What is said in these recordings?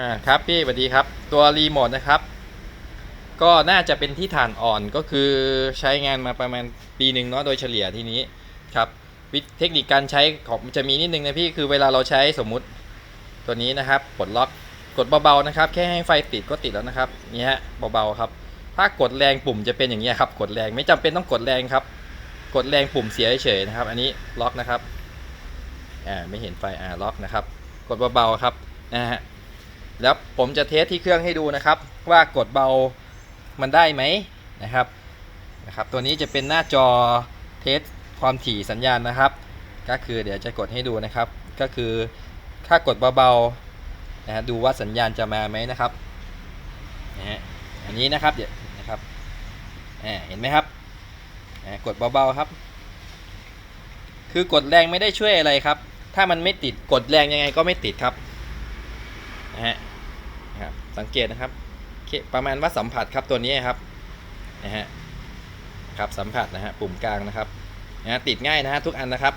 อ่าครับพี่สวัสดีครับ ตัวรีโมทนะครับ ก็น่าจะเป็นที่ฐานอ่อนก็คือใช้งานมาประมาณปีหนึ่งเนาะโดยเฉลี่ยทีนี้ครับวิธีเทคนิคการใช้ของจะมีนิดนึงนะพี่คือเวลาเราใช้สมมุติตัวนี้นะครับปลดล็อกกดเบาๆนะครับ แค่ให้ไฟติดก็ติดแล้วนะครับนี่ฮะเบาๆครับ ถ้ากดแรงปุ่มจะเป็นอย่างนี้ครับกดแรงไม่จำเป็นต้องกดแรงครับ กดแรงปุ่มเสียเฉยๆนะครับ อันนี้ล็อกนะครับอ่าไม่เห็นไฟอ่าล็อกนะครับ กดเบาๆครับนะฮะ แล้วผมจะเทสที่เครื่องให้ดูนะครับ ว่ากดเบามันได้ไหมนะครับนะครับ ตัวนี้จะเป็นหน้าจอเทสความถี่สัญญาณนะครับ ก็คือเดี๋ยวจะกดให้ดูนะครับ ก็คือถ้ากดเบาๆนะฮะดูว่าสัญญาณจะมาไหมนะครับนะฮะอันนี้นะครับเดี๋ยวนะครับอ่าเห็นไหมครับอ่ากดเบาๆครับ คือกดแรงไม่ได้ช่วยอะไรครับ ถ้ามันไม่ติดกดแรงยังไงก็ไม่ติดครับนะฮะ นะครับสังเกตนะครับประมาณว่าสัมผัสครับตัวนี้ครับนะฮะครับสัมผัสนะฮะปุ่มกลางนะครับนะฮะติดง่ายนะฮะทุกอันนะครับ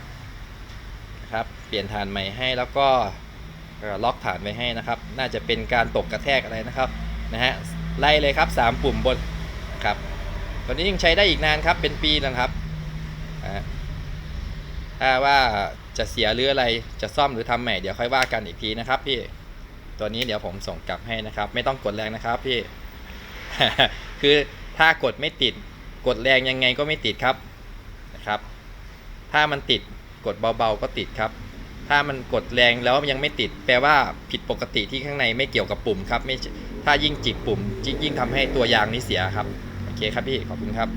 นะครับเปลี่ยนฐานใหม่ให้แล้วก็ล็อกฐานไว้ให้นะครับ น่าจะเป็นการตกกระแทกอะไรนะครับนะฮะไล่เลยครับ 3 ปุ่มบนครับตัวนี้ยังใช้ได้อีกนานครับเป็นปีนะครับถ้าว่าจะเสียหรืออะไรจะซ่อมหรือทำใหม่เดี๋ยวค่อยว่ากันอีกทีนะครับพี่ ตัวนี้เดี๋ยวผมส่งกลับให้นะครับ ไม่ต้องกดแรงนะครับพี่ คือถ้ากดไม่ติดกดแรงยังไงก็ไม่ติดครับนะครับ ถ้ามันติดกดเบาๆก็ติดครับ ถ้ามันกดแรงแล้วยังไม่ติด แปลว่าผิดปกติที่ข้างในไม่เกี่ยวกับปุ่มครับไม่ถ้ายิ่งจิกปุ่ม ยิ่งยิ่งทำให้ตัวยางนี้เสียครับโอเคครับพี่ขอบคุณครับ